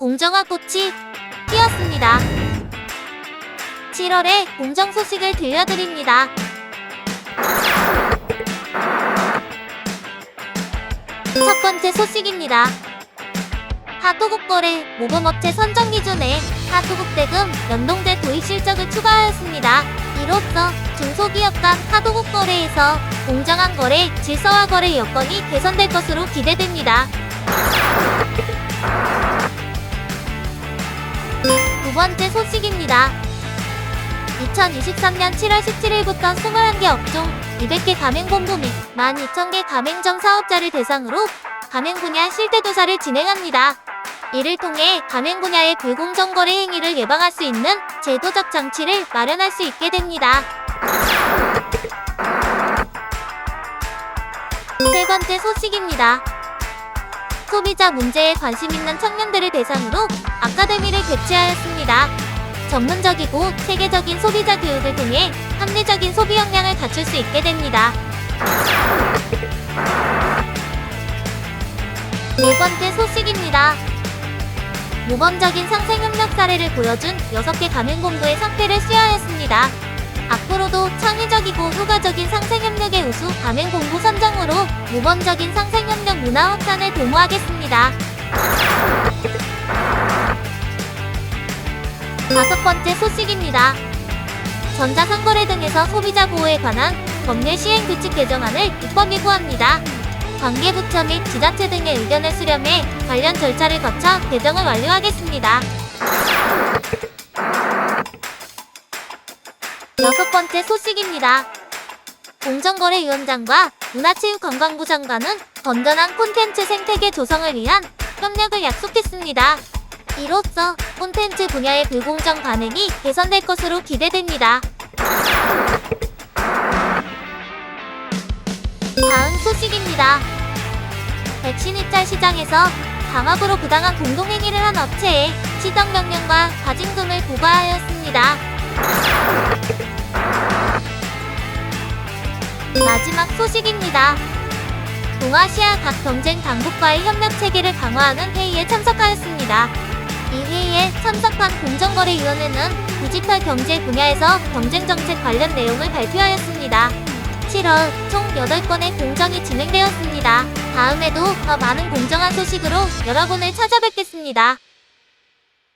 공정화 꽃이 피었습니다. 7월에 공정 소식을 들려드립니다. 첫 번째 소식입니다. 하도급 거래 모범업체 선정 기준에 하도급 대금 연동제 도입 실적을 추가하였습니다. 이로써 중소기업 간 하도급 거래에서 공정한 거래, 질서화 거래 여건이 개선될 것으로 기대됩니다. 두 번째 소식입니다. 2023년 7월 17일부터 21개 업종 200개 가맹본부 및 12,000개 가맹점 사업자를 대상으로 가맹 분야 실태조사를 진행합니다. 이를 통해 가맹 분야의 불공정 거래 행위를 예방할 수 있는 제도적 장치를 마련할 수 있게 됩니다. 세 번째 소식입니다. 소비자 문제에 관심 있는 청년들을 대상으로 아카데미를 개최하였습니다. 전문적이고 체계적인 소비자 교육을 통해 합리적인 소비 역량을 갖출 수 있게 됩니다. 네 번째 소식입니다. 모범적인 상생 협력 사례를 보여준 6개 가맹본부의 상패를 수여하였습니다. 앞으로도 창의적이고 효과적인 상생협력의 우수 가맹본부 선정으로 모범적인 상생협력 문화 확산을 도모하겠습니다. 다섯 번째 소식입니다. 전자상거래 등에서 소비자 보호에 관한 법률 시행 규칙 개정안을 입법 예고합니다. 관계부처 및 지자체 등의 의견을 수렴해 관련 절차를 거쳐 개정을 완료하겠습니다. 여섯 번째 소식입니다. 공정거래위원장과 문화체육관광부 장관은 건전한 콘텐츠 생태계 조성을 위한 협력을 약속했습니다. 이로써 콘텐츠 분야의 불공정 반응이 개선될 것으로 기대됩니다. 다음 소식입니다. 백신 입찰 시장에서 강압으로 부당한 공동행위를 한 업체에 시정명령과 과징금을 부과하였습니다. 소식입니다. 동아시아 각 경쟁 당국과의 협력 체계를 강화하는 회의에 참석하였습니다. 이 회의에 참석한 공정거래위원회는 디지털 경제 분야에서 경쟁 정책 관련 내용을 발표하였습니다. 7월 총 8건의 공정이 진행되었습니다. 다음에도 더 많은 공정한 소식으로 여러분을 찾아뵙겠습니다.